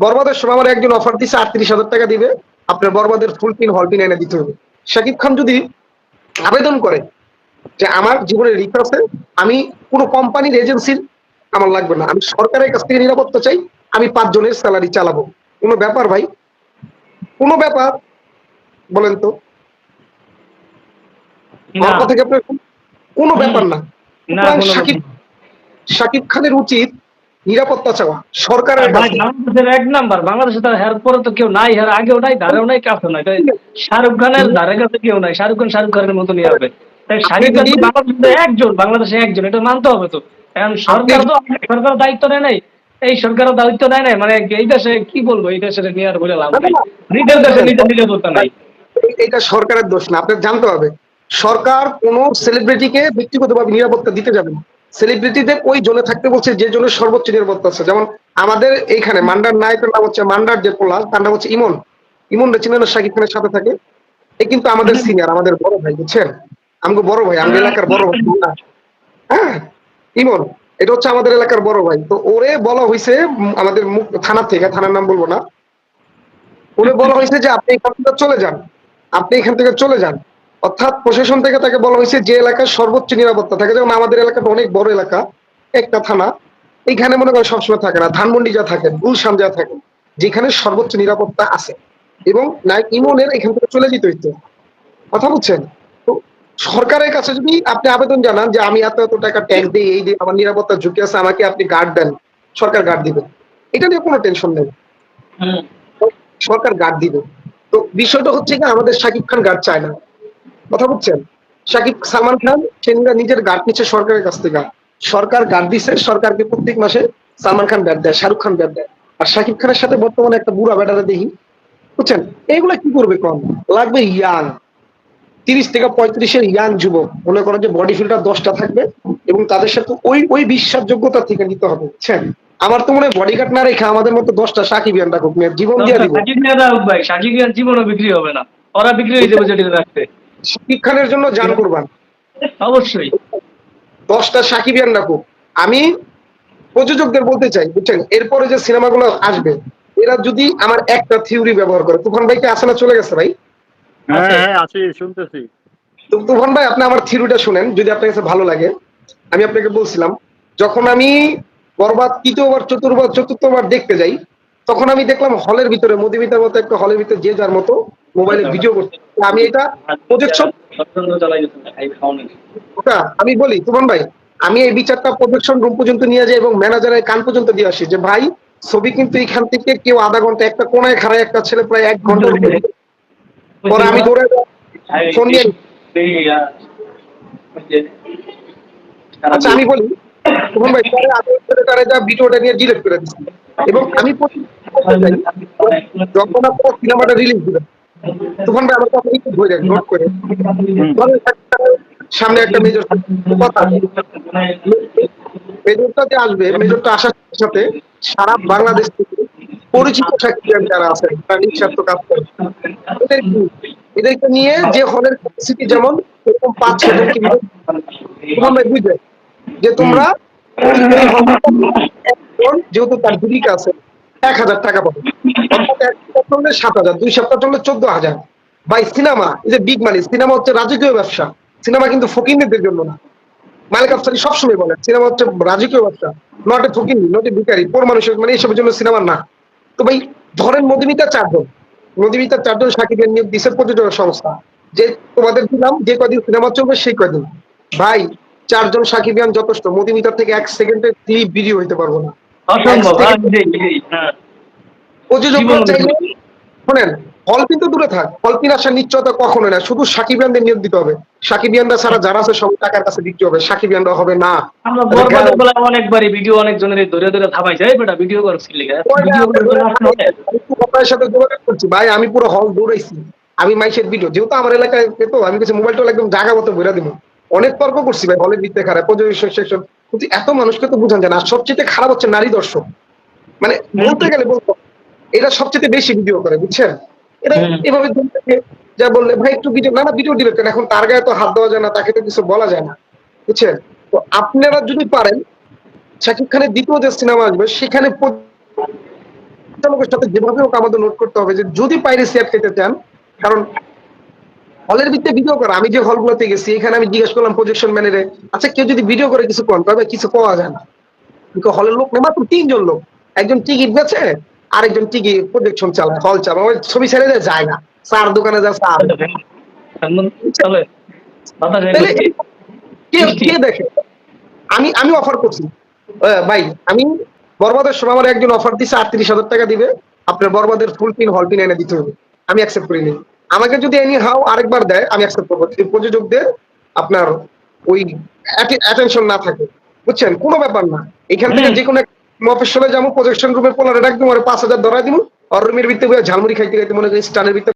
বরবাদের সময় আমার একজন অফার দিছে আটত্রিশ হাজার টাকা দিবে। আপনার বরবাদের ফুল পিন হল পিন এনে দিতে হবে। শাকিব খান যদি আবেদন করে যে আমার জীবনের রিক আছে আমি কোনো কোম্পানির এজেন্সির আমার লাগবে না। আমি সরকারের কাছ থেকে নিরাপত্তা চাই আমি পাঁচজনের স্যালারি চালাবো। কোনো ব্যাপার ভাই? কোনো ব্যাপার? বলেন তো। আপনার কোনো ব্যাপার না। শাকিব শাকিব খানের উচিত নিরাপত্তা চাওয়া সরকারের কাছে এক নাম্বার বাংলাদেশে তার হের পরে তো কেউ নাই হের আগেও নাই ধারেও নাই কাছেও নাই। শাহরুখ খানের ধারে কাছে কেউ নাই শাহরুখ খান শাহরুখ খানের মতনই হবে। তাই শাহরুখ খান বাংলাদেশে একজন বাংলাদেশে একজন এটা মানতে হবে তো। এখন সরকার তো সরকার দায়িত্ব নেয় নাই। এই সরকারের দায়িত্ব নেয় নাই মানে এই দেশে কি বলব এই দেশে নিয়ে আর বলে লাভ নাই। নিজের দেশে নিজের নিরাপত্তা নাই। এটা সরকারের দোষ না আপনার জানতে হবে সরকার কোন সেলিব্রিটিকে ব্যক্তিগতভাবে নিরাপত্তা দিতে যাবে না। সেলিব্রিটিদের ওই জোনে থাকতে বলছে যে জন্য সর্বোচ্চ নিরাপত্তা আছে। যেমন আমাদের এইখানে মান্ডার নায়কের নাম হচ্ছে মান্ডার যে পোলা তার নাম হচ্ছে ইমন। ইমন চিনেন শাকিব খানের সাথে থাকে। এ কিন্তু আমাদের সিনিয়র আমাদের বড় ভাই বুঝছেন? আমাকে বড় ভাই আমাদের এলাকার বড় ভাই হ্যাঁ ইমন এটা হচ্ছে আমাদের এলাকার বড় ভাই। তো ওরে বলা হয়েছে আমাদের মুখ- থানা থেকে থানার নাম বলব না ওরে বলা হয়েছে যে আপনি এখান থেকে চলে যান আপনি এখান থেকে চলে যান। অর্থাৎ প্রশাসন থেকে তাকে বলা হয়েছে যে এলাকার সর্বোচ্চ নিরাপত্তা থাকে। যেমন আমাদের এলাকাটা অনেক বড় এলাকা একটা থানা এইখানে মনে করেন সবসময় থাকে না ধানমন্ডি যা থাকে গুলশান যা থাকে যেখানে সর্বোচ্চ নিরাপত্তা আছে এবং নায়ক ইমনের এখান থেকে চলে যেতে হইতো। কথা বুঝছেন? তো সরকারের কাছে যদি আপনি আবেদন জানান যে আমি এত এত টাকা ট্যাক্স দিই এই দিই আমার নিরাপত্তা ঝুঁকি আছে আমাকে আপনি গার্ড দেন সরকার গার্ড দিবে। এটা নিয়ে কোনো টেনশন নেই। সরকার গার্ড দিবে। তো বিষয়টা হচ্ছে কি আমাদের শাকিব খান গার্ড চায় না। কথা বুঝছেন শাকিব সালমান খান সে নিজের গার্ড নিচ্ছে সরকারের কাছ থেকে। সরকার গার্ড দিচ্ছে সরকারকে প্রত্যেক মাসে সালমান খান ব্যাট দেয় শাহরুখ খান ব্যাট দেয়। আর শাকিব খানের সাথে বর্তমানে একটা বুড়া ব্যাটারে দেখি বুঝছেন? এইগুলা কি করবে কম লাগবে ইয়াং। তিরিশ থেকে পঁয়ত্রিশের ইয়াং যুবক। মনে করেন যে বডি ফিল্টার দশটা থাকবে এবং তাদের সাথে ওই ওই বিশ্বাসযোগ্যতা থেকে নিতে হবে। বুঝছেন? আমার তো মনে হয় বডিগার্ড না রেখে আমাদের মতো দশটা সাকিব ইয়ান রাখুক জীবন দিয়ে দিব। সাকিব সাকিব জীবনও বিক্রি হবে না। ওরা বিক্রি হয়ে যাবে যেটা রাখতে শাকিব খানের জন্য জান করবান। অবশ্যই। দশটা সাকিবিয়ান রাখুক আমি প্রযোজকদের বলতে চাই বুঝছেন? এরপরে যে সিনেমাগুলো আসবে এরা যদি আমার একটা থিওরি ব্যবহার করে তুফান ভাই কি আসে না চলে গেছে ভাই? হ্যাঁ হ্যাঁ আছি শুনতেছি। তুফান ভাই আপনি আমার থিওরিটা শুনেন যদি আপনার কাছে ভালো লাগে। আমি আপনাকে বলছিলাম যখন আমি বরবাদ তৃতীয়বার চতুর্থবার চতুর্থবার দেখতে যাই তখন আমি দেখলাম হলের ভিতরে মদিমিতার মতো একটা হলের ভিতরে যে যার মতো মোবাইলে ভিডিও করছে আমি এটা প্রজেকশন ওটা আমি বলি তুমন ভাই আমি এই বিচারটা প্রোডাকশন রুম পর্যন্ত নিয়ে যাই এবং ম্যানেজারের কান পর্যন্ত দিয়ে আসি যে ভাই ছবি কিন্তু এখান থেকে কেউ আধা ঘণ্টা একটা কোনায় খাড়ায় একটা ছেলে প্রায় এক ঘণ্টা পরে আমি দৌড়ে ফোন নিয়ে আচ্ছা আমি বলি তুমন ভাই পরে আমি তারা যা ভিডিওটা নিয়ে ডিলিট করে দিচ্ছি। এবং আমি যখন আপনারা সিনেমাটা রিলিজ দিবেন ধরে নোট করে। সামনে একটা মেজর কথা। মেজরটা যে আসবে মেজরটা আসার সাথে সারা বাংলাদেশ থেকে পরিচিত সাকিবিয়ান যারা আছেন তারা নিঃস্বার্থ কাজ এদের এদেরকে নিয়ে যে হলের ক্যাপাসিটি যেমন এরকম পাঁচ তোমরা বুঝবে যে তোমরা যেহেতু তার জীবিকা আছে এক হাজার টাকা পাবে চললে সাত হাজার, দুই সপ্তাহ চললে চোদ্দ হাজার। ভাই, সিনেমা, এই যে বিগ মানি সিনেমা হচ্ছে রাজকীয় ব্যবসা। সিনেমা কিন্তু ফকিরদের জন্য না। মালিক আফসারি সবসময় বলে সিনেমা হচ্ছে রাজকীয় ব্যবসা not a Fakir not a ভিকারি পোর মানুষের মানে এইসবের জন্য সিনেমা না। তো ভাই, ধরেন নদীমিতা চারজন। নদীমিতা চারজন সাকিবের নিয়োগ দিছে প্রযোজক সংস্থা। যে তোমাদের দিলাম, যে কদিন সিনেমা চলবে সেই কদিন। ভাই, চারজন সাকিবিয়ান যথেষ্ট। মদিমিতার থেকে এক সেকেন্ডের ক্লিপ ভিডিও হইতে পারব না। অসম্ভব হ্যাঁ, হ্যাঁ। প্রযোজকরা জীবন- চাইলে শোনেন হল কিন্তু দূরে থাক হল আসার নিশ্চয়তা কখনো না শুধু সাকিবিয়ানদের নিয়োগ দিতে হবে। সাকিবিয়ানরা ছাড়া যারা আছে সব টাকার কাছে বিক্রি হবে সাকিবিয়ানরা হবে না। আমরা বরবাদের বেলা অনেকবারই ভিডিও অনেক ধরে ধরে থামাই যায় বেটা ভিডিও করছি লিখে ভিডিও করে আমি তো আপনার সাথে যোগাযোগ করছি ভাই আমি পুরো হল দৌড়াইছি। আমি মাইসের ভিডিও যেহেতু আমার এলাকায় পেতো আমি কিছু মোবাইলটা একদম জায়গা মতো বেরা দিব। অনেক তর্ক করছি ভাই হলের ভিত্তে খারাপ সেকশন কিন্তু এত মানুষকে তো বুঝান যায় না। সবচেয়ে খারাপ হচ্ছে নারী দর্শক। মানে বলতে গেলে বলতো এরা সবচেয়ে বেশি ভিডিও করে বুঝছেন? এরা এভাবে যা বললে ভাই একটু ভিডিও না না ভিডিও ডিলেট করেন। এখন তার গায়ে তো হাত দেওয়া যায় না তাকে তো কিছু বলা যায় না। বুঝছেন? তো আপনারা যদি পারেন শাকিব খানের দ্বিতীয় যে সিনেমা আসবে সেখানে সাথে যেভাবে হোক আমাদের নোট করতে হবে যে যদি পাইরেসি আটকাইতে চান কারণ হলের ভিতরে ভিডিও করা। আমি যে হলগুলোতে গেছি এখানে আমি জিজ্ঞেস করলাম প্রজেকশন ম্যানেরে আচ্ছা কেউ যদি ভিডিও করে কিছু কম তবে কিছু পাওয়া যায় না। কিন্তু হলের লোক নেই মাত্র তিনজন লোক। একজন টিকিট বেচে আরেকজন টিকিট প্রজেকশন চালায় হল চালায় ওই ছবি ছেড়ে দেয় যায় না। চার দোকানে যা কে কে দেখে? আমি আমি অফার করছি। ভাই আমি বরবাদের সময় আমার একজন অফার দিছে আটত্রিশ হাজার টাকা দিবে। আপনার বরবাদের ফুল পিন হল পিন এনে দিতে হবে। আমি অ্যাকসেপ্ট করিনি আমাকে যদি এনি হাও আরেকবার দেয় আমি অ্যাকসেপ্ট করব। যদি প্রযোজকদের আপনার ওই অ্যাটেনশন না থাকে। বুঝছেন? কোনো ব্যাপার না। এখান থেকে। যে কোনো মফেশনে যাব প্রজেকশন রুমের পোলারে একদম আর পাঁচ হাজার ধরাই দিব। আর রুমের ভিত্তি ঝালমুড়ি খাইতে খাইতে মনে করি স্টানের ভিতরে